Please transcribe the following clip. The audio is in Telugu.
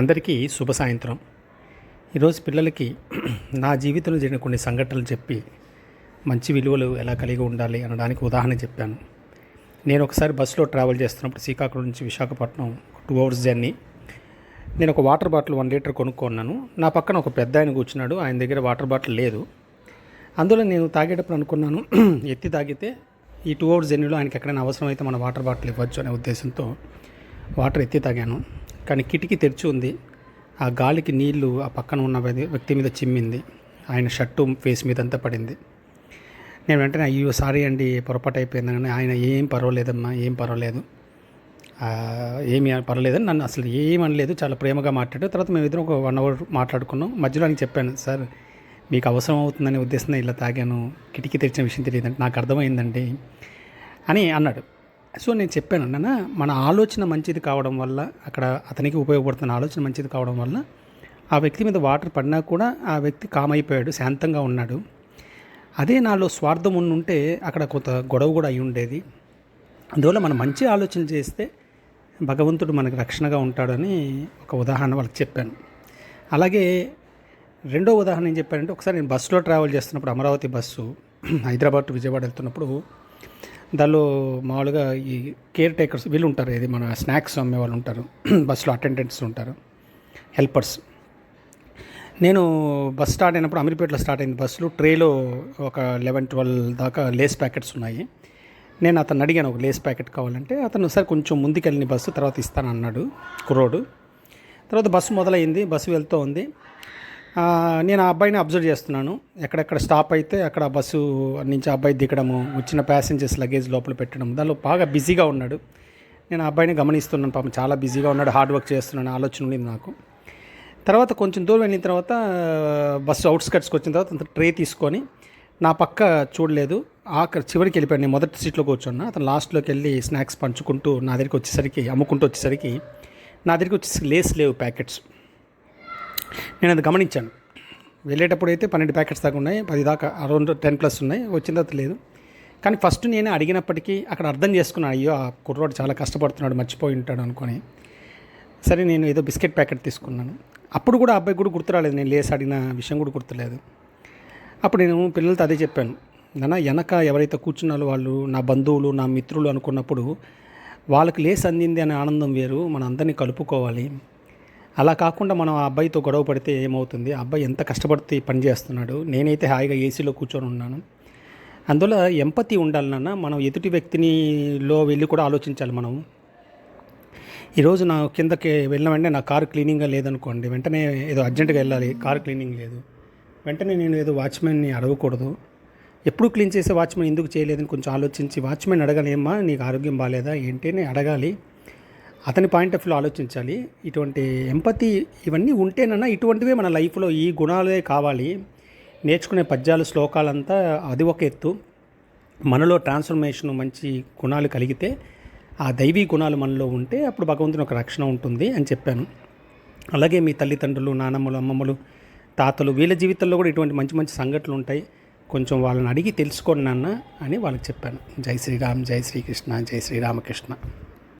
అందరికీ శుభ సాయంత్రం. ఈరోజు పిల్లలకి నా జీవితంలో జరిగిన కొన్ని సంఘటనలు చెప్పి మంచి విలువలు ఎలా కలిగి ఉండాలి అనడానికి ఉదాహరణ చెప్పాను. నేను ఒకసారి బస్సులో ట్రావెల్ చేస్తున్నప్పుడు శ్రీకాకుళం నుంచి విశాఖపట్నం టూ అవర్స్ జర్నీ. నేను ఒక వాటర్ బాటిల్ వన్ లీటర్ కొనుక్కున్నాను. నా పక్కన ఒక పెద్ద ఆయన కూర్చున్నాడు. ఆయన దగ్గర వాటర్ బాటిల్ లేదు. అందులో నేను తాగేటప్పుడు అనుకున్నాను ఎత్తి తాగితే ఈ టూ అవర్స్ జర్నీలో ఆయనకి ఎక్కడైనా అవసరం అయితే మన వాటర్ బాటిల్ ఇవ్వచ్చు అనే ఉద్దేశంతో వాటర్ ఎత్తి తాగాను. కానీ కిటికీ తెరిచి ఉంది. ఆ గాలికి నీళ్ళు ఆ పక్కన ఉన్న వ్యక్తి- మీద చిమ్మింది. ఆయన షర్టు ఫేస్ మీద అంతా పడింది. నేను వెంటనే అయ్యో సారీ అండి పొరపాటు అయిపోయింది కానీ ఆయన ఏం పర్వాలేదమ్మా ఏం పర్వాలేదు. ఏమి ఏమీ పర్వాలేదని నన్ను అసలు ఏం అనలేదు. చాలా ప్రేమగా మాట్లాడు తర్వాత మేము ఇద్దరం ఒక వన్ అవర్ మాట్లాడుకున్నాం. మధ్యలో ఆయన చెప్పాను సార్ మీకు అవసరం అవుతుందనే ఉద్దేశంతో ఇలా తాగాను. కిటికీ తెరిచిన విషయం తెలియదండి. నాకు అర్థమైందండి అని అన్నాడు. సో నేను చెప్పాను నాన్న మన ఆలోచన మంచిది కావడం వల్ల అక్కడ అతనికి ఉపయోగపడుతున్న ఆలోచన మంచిది కావడం వల్ల ఆ వ్యక్తి మీద వాటర్ పడినా కూడా ఆ వ్యక్తి కామ్ అయిపోయాడు శాంతంగా ఉన్నాడు. అదే నాలో స్వార్థం ఉంటే అక్కడ కొంత గొడవ కూడా అయి ఉండేది. అందువల్ల మనం మంచి ఆలోచన చేస్తే భగవంతుడు మనకు రక్షణగా ఉంటాడని ఒక ఉదాహరణ వాళ్ళకి చెప్పాను. అలాగే రెండో ఉదాహరణ ఏం చెప్పారంటే ఒకసారి నేను బస్సులో ట్రావెల్ చేస్తున్నప్పుడు అమరావతి బస్సు హైదరాబాద్ టు విజయవాడ వెళ్తున్నప్పుడు దానిలో మామూలుగా ఈ కేర్ టేకర్స్ వీళ్ళు ఉంటారు ఇది మన స్నాక్స్ అమ్మే వాళ్ళు ఉంటారు బస్సులో అటెండెంట్స్ ఉంటారు హెల్పర్స్. నేను బస్ స్టార్ట్ అయినప్పుడు అమీర్పేటలో స్టార్ట్ అయింది బస్సులో ట్రేలో ఒక లెవెన్ ట్వెల్వ్ దాకా లేస్ ప్యాకెట్స్ ఉన్నాయి. నేను అతను అడిగాను ఒక లేస్ ప్యాకెట్ కావాలంటే? అతను సార్ కొంచెం ముందుకెళ్ళిన బస్సు తర్వాత ఇస్తాను అన్నాడు కుర్రోడు. తర్వాత బస్సు మొదలైంది బస్సు వెళ్తూ ఉంది. నేను ఆ అబ్బాయిని అబ్జర్వ్ చేస్తున్నాను. ఎక్కడెక్కడ స్టాప్ అయితే అక్కడ బస్సు నుంచి ఆ అబ్బాయి దిగడము వచ్చిన ప్యాసింజర్స్ లగేజ్ లోపల పెట్టడం దానిలో బాగా బిజీగా ఉన్నాడు. నేను ఆ అబ్బాయిని గమనిస్తున్నాను పాపం చాలా బిజీగా ఉన్నాడు హార్డ్ వర్క్ చేస్తున్నాను ఆలోచన ఉండింది నాకు. తర్వాత కొంచెం దూరం వెళ్ళిన తర్వాత బస్సు అవుట్స్కట్స్కి వచ్చిన తర్వాత అంత ట్రే తీసుకొని నా పక్క చూడలేదు. ఆఖరి చివరికి వెళ్ళిపోయాను. నేను మొదటి సీట్లో కూర్చున్నా. అతను లాస్ట్లోకి వెళ్ళి స్నాక్స్ పంచుకుంటూ నా దగ్గరికి వచ్చేసరికి అమ్ముకుంటూ వచ్చేసరికి నా దగ్గరికి వచ్చేసి లేస్ లేవు ప్యాకెట్స్. నేను అది గమనించాను. వెళ్ళేటప్పుడు అయితే పన్నెండు ప్యాకెట్స్ దాకా ఉన్నాయి. పది దాకా అరౌండ్ టెన్ ప్లస్ ఉన్నాయి. వచ్చిన తర్వాత లేదు. కానీ ఫస్ట్ నేను అడిగినప్పటికీ అక్కడ అర్థం చేసుకున్నాను అయ్యో ఆ కుర్రోడు చాలా కష్టపడుతున్నాడు మర్చిపోయి ఉంటాడు అనుకొని. సరే నేను ఏదో బిస్కెట్ ప్యాకెట్ తీసుకున్నాను. అప్పుడు కూడా ఆ అబ్బాయి కూడా గుర్తురాలేదు నేను లేసి అడిగిన విషయం కూడా గుర్తులేదు. అప్పుడు నేను పిల్లలతో అదే చెప్పాను. నాన్న వెనక ఎవరైతే కూర్చున్నారో వాళ్ళు నా బంధువులు నా మిత్రులు అనుకున్నప్పుడు వాళ్ళకి లేసి అందింది అనే ఆనందం వేరు. మన అందరినీ కలుపుకోవాలి. అలా కాకుండా మనం ఆ అబ్బాయితో గొడవ పడితే ఏమవుతుంది? ఆ అబ్బాయి ఎంత కష్టపడితే పనిచేస్తున్నాడు పని చేస్తున్నాడు? నేనైతే హాయిగా ఏసీలో కూర్చొని ఉన్నాను. అందువల్ల ఎంపతి ఉండాలి నాన్న. మనం ఎదుటి వ్యక్తినిలో వెళ్ళి కూడా ఆలోచించాలి మనం. ఈరోజు నా కిందకి వెళ్ళిన వెంటనే నా కారు క్లీనింగ్గా లేదనుకోండి. వెంటనే ఏదో అర్జెంటుగా వెళ్ళాలి. కారు క్లీనింగ్ లేదు. వెంటనే నేను ఏదో వాచ్మెన్ని అడగకూడదు. ఎప్పుడు క్లీన్ చేసే వాచ్మెన్ ఎందుకు చేయలేదని కొంచెం ఆలోచించి వాచ్మెన్ అడగాలి ఏమ్మా నీకు ఆరోగ్యం బాగాలేదా? ఏంటి? అని అడగాలి. అతని పాయింట్ ఆఫ్ వ్యూలో ఆలోచించాలి. ఇటువంటి ఎంపతి ఇవన్నీ ఉంటేనన్నా ఇటువంటివే మన లైఫ్లో ఈ గుణాలే కావాలి. నేర్చుకునే పద్యాలు శ్లోకాలంతా అది ఒక ఎత్తు. మనలో ట్రాన్స్ఫర్మేషన్ మంచి గుణాలు కలిగితే ఆ దైవీ గుణాలు మనలో ఉంటే అప్పుడు భగవంతుని ఒక రక్షణ ఉంటుంది అని చెప్పాను. అలాగే మీ తల్లిదండ్రులు నానమ్మలు అమ్మమ్మలు తాతలు వీళ్ళ జీవితంలో కూడా ఇటువంటి మంచి మంచి సంఘటనలు ఉంటాయి. కొంచెం వాళ్ళని అడిగి తెలుసుకోండి నాన్న అని వాళ్ళకి చెప్పాను. జై శ్రీరామ్ జై శ్రీకృష్ణ జై శ్రీరామకృష్ణ.